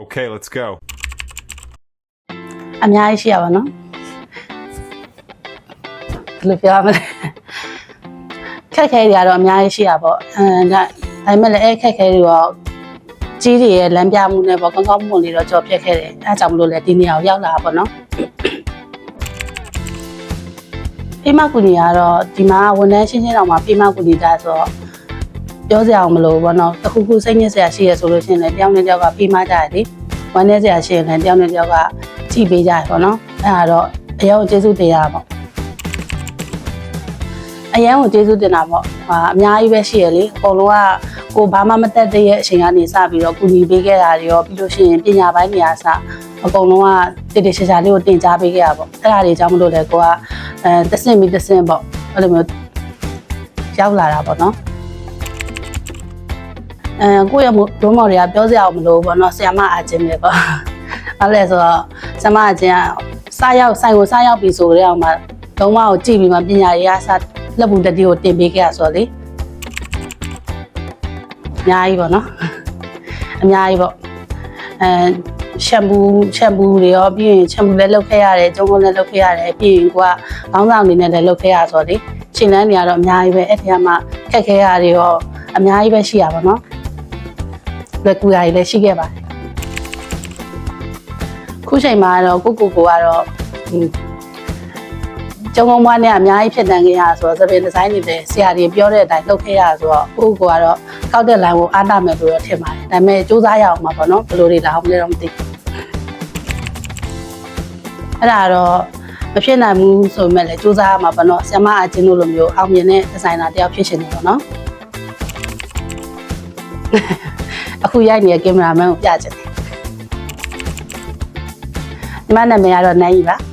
Okay, let's go. အများကြီးရှိရပါတော့ဘယ်လိုပြောရမလဲခက်ခဲတွေကတော့အများကြီးရှိရပါအဲဒါဒါပေမဲ့လည်းအဲ့ခက်ခဲတွေရောကြီးတွေရဲ့လမ်းပြမှုနဲ့ပေါ့ကောင်းကောင်းမွန်လေးတော့ကြော်ပြတ်ခဲ့တယ်အဲဒါကြောင့်မလို့လဲဒီနေရာကိုရောက်လာတာပေါ့နော်ဖေးမကူညီကတော့ဒီမှာဝန်ထမ်းရှင်းရှင်းတော့မှဖေးမကူညီတာဆိုတော့ ပြောစရာအောင်မလို့ဘောနော်တခုခုစိတ်ညစ်စရာရှိရဆိုလို့ရှိရင်လည်းတယောက်နဲ့တယောက်ကဖေးမကြတယ်လေဝမ်းနေစရာရှိရင်လည်းတယောက်နဲ့တယောက်ကကြည့်ပေးကြရပေါ့နော်အဲဒါတော့အရင်ကကျေးဇူးတင်ရပါပေါ့အရင်ကကျေးဇူးတင်တာပေါ့ဟာအများကြီးပဲရှိရလေအကုန်လုံးကကိုဘာမှမတက်တဲ့အချိန်ကနေစပြီးတော့ကူညီပေးခဲ့တာတွေရောပြီးလို့ရှိရင်ပညာပိုင်းနေရာစအကုန်လုံးကတည်တည်ချာချာလေးကိုတင် जा ပေးခဲ့ရပေါ့အဲ့ဒါတွေကြောင့်မလို့လဲကိုကအဲတဆင့်ပြီးတဆင့်ပေါ့အဲ့လိုမျိုးရောက်လာတာပေါ့နော် အဲကိုယ့်ရဲ့ဒုံးမော်တွေကပြောစရာမလိုဘူးပေါ့နော်ဆီယမအချင်းပဲပေါ့အဲ့လဲဆိုတော့ဆီယမအချင်းကစားရောက်ဆိုင်ကိုစားရောက်ပြီဆိုကြတဲ့အောင်မှာဒုံးမကိုကြည့်ပြီးမှပညာရေးအစားလက်ဘူးတတိကိုတင်ပေးခဲ့ရဆိုတော့လေအများကြီးပေါ့နော်အများကြီးပေါ့အဲရှမ်ပူရှမ်ပူတွေရောပြီးရင်ရှမ်ပူလည်းလုပ်ခဲ့ရတယ်ကျုံကုန်းလည်းလုပ်ခဲ့ရတယ်ပြီးရင်ကိုကခေါင်းဆောင်အနေနဲ့လည်းလုပ်ခဲ့ရဆိုတော့လေရှင်လန်းတွေကတော့အများကြီးပဲအဲ့ဒီကမှခက်ခဲရတွေရောအများကြီးပဲရှိရပါတော့ လွယ်ကူရာကြီးလည်းရှိခဲ့ပါတယ်ခုချိန်မှာတော့ကိုကိုကိုကတော့ဟင်းကျုံကုန်းမွားနဲ့အများကြီးဖြစ်တန်ခဲ့ရဆိုတော့သပင်ဒီဇိုင်းတွေလည်းဆရာတွေပြောတဲ့အတိုင်းလုပ်ခဲ့ရဆိုတော့ကိုကိုကတော့ကောက်တဲ့ line ကိုအားနာမယ်လို့တော့ထင်ပါတယ်ဒါပေမဲ့စူးစမ်းရအောင်ပါပေါ့နော်ဘယ်လိုတွေလာအောင်လဲတော့မသိဘူးအဲ့ဒါတော့မဖြစ်နိုင်ဘူးဆိုပေမဲ့လည်းစူးစမ်းရမှာပေါ့နော်ဆ iam အချင်းတို့လိုမျိုးအောင်မြင်တဲ့ဒီဇိုင်နာတယောက်ဖြစ်ရှင်တယ်ပေါ့နော် အခုရိုက်နေတဲ့ကင်မရာမန်ကိုပြချင်တယ်။ဒီမနာမည်ကတော့နိုင်ကြီးပါ။